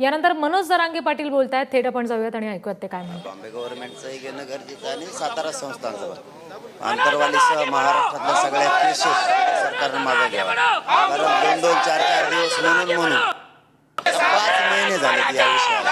यानंतर मनोज जरांगे पाटील बोलत आहेत थेट आपण जाऊयात आणि ऐकूयात ते काय म्हणतात. बॉम्बे गव्हर्नमेंटचंही घेणं गरजेचं आणि सातारा संस्थांचं आंतरवालीसह महाराष्ट्रातल्या सगळ्या केसेस सरकारनं मागे घ्यावा कारण दोन दोन चार चार दिवस म्हणून म्हणून. पाच महिने झाले या विषयाला.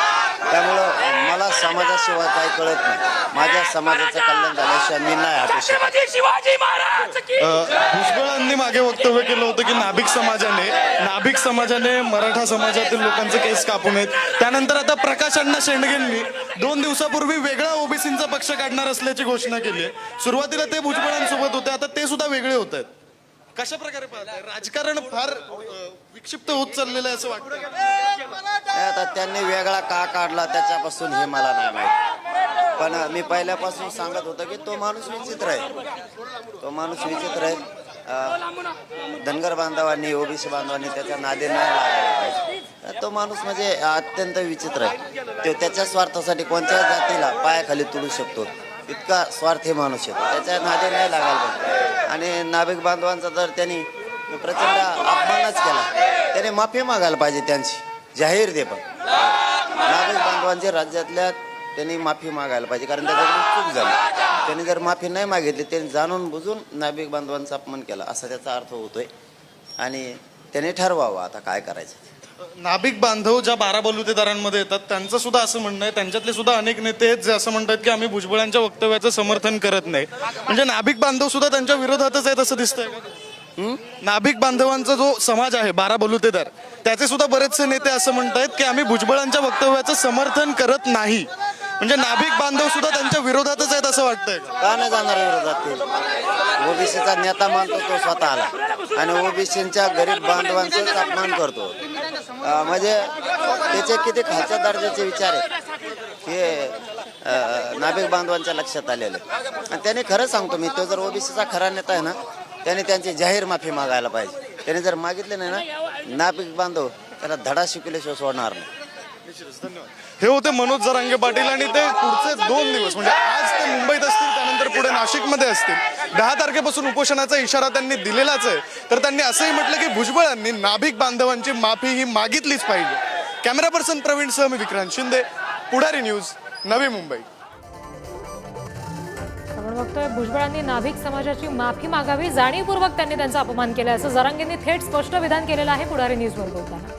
मला समाजाशिवाय काही कळत नाही. माझ्या समाजाचं कल्याण झाल्याशिवाय मी नाही हटू शकत. शिवाजी महाराज की अ, भुजबळांनी मागे वक्तव्य केलं होतं की नाभिक समाजाने नाभिक समाजाने मराठा समाजातील लोकांचे केस कापू नयेत. त्यानंतर आता प्रकाश अण्णा शेंडगेंनी दोन दिवसापूर्वी वेगळा ओबीसींचा पक्ष काढणार असल्याची घोषणा केली आहे. सुरुवातीला ते भुजबळांसोबत होते आता ते सुद्धा वेगळे होत आहेत. कशा प्रकारे पाहताय? राजकारण फार अ, विक्षिप्त होत चाललेलं आहे असं वाटतं आता त्यांनी वेगळा का काढला त्याच्यापासून हे मला नाही माहीत. पण मी पहिल्यापासून सांगत होतो की तो माणूस विचित्र आहे. तो माणूस विचित्र आहे. अं, धनगर बांधवांनी ओबीसी बांधवांनी त्याच्या नादी नाही लागायला पाहिजे. तो माणूस म्हणजे अत्यंत विचित्र आहे. तो त्याच्या स्वार्थासाठी कोणत्या जातीला पायाखाली तुडू शकतो. इतका स्वार्थी माणूस आहे. त्याच्या नादे नाही लागायला पाहिजे. आणि नाभिक बांधवांचा तर त्यांनी प्रचंड अपमानच केला. त्याने माफी मागायला पाहिजे त्यांची. जाहीर दे पण. नाभिक बांधवांच्या राज्यातल्या त्यांनी माफी मागायला पाहिजे. कारण त्याच्याकडून चूक झाली. त्यांनी जर माफी नाही मागितली त्यांनी जाणून बुजून नाभिक बांधवांचा अपमान केला. असा त्याचा अर्थ होतोय. आणि त्याने ठरवावं आता काय करायचं. नाभिक बांधव ज्या बारा बलुतेदारांमध्ये येतात त्यांचं सुद्धा असं म्हणणं आहे. त्यांच्यातले सुद्धा अनेक नेते आहेत जे असं म्हणतात की आम्ही भुजबळांच्या वक्तव्याचं समर्थन करत नाही. म्हणजे नाभिक बांधव सुद्धा त्यांच्या विरोधातच आहेत असं दिसतंय. नाभिक बांधवांचा जो समाज आहे बारा बलुतेदार त्याचे सुद्धा बरेचसे नेते असं म्हणतायत की आम्ही भुजबळांच्या वक्तव्याचं समर्थन करत नाही. म्हणजे नाभिक बांधव सुद्धा त्यांच्या विरोधातच आहेत असं वाटतंय. का? नाही जाणार विरोधात ओबीसीचा नेता मानतो तो स्वतःला. आणि ओबीसीच्या गरीब बांधवांचा अपमान करतो. म्हणजे त्याचे किती खालच्या दर्जाचे विचार आहेत हे नाभिक बांधवांच्या लक्षात आलेले आणि त्याने खरं सांगतो मी तो जर ओबीसीचा खरा नेता आहे ना त्याने त्यांची जाहीर माफी मागायला पाहिजे. त्याने जर मागितले नाही ना नाभिक बांधव त्याला धडा शिकल्याशिवाय सोडणार नाही. हे होते मनोज जरांगे पाटील आणि ते पुढचे दोन दिवस म्हणजे आज ते मुंबईत नाशिकमध्ये असतील. दहा तारखेपासून उपोषणाचा इशारा त्यांनी दिलेलाच आहे. तर त्यांनी असंही म्हटलं की भुजबळांनी नाभिक बांधवांची माफी ही मागितलीच पाहिजे. कॅमेरा पर्सन प्रवीण सह मी विक्रांत शिंदे पुढारी न्यूज नवी मुंबई. आपण बघतोय भुजबळांनी नाभिक समाजाची माफी मागावी जाणीवपूर्वक त्यांनी त्यांचा अपमान केला असं जरांगेंनी थेट स्पष्ट विधान केलेलं आहे पुढारी न्यूजवर बोलताना.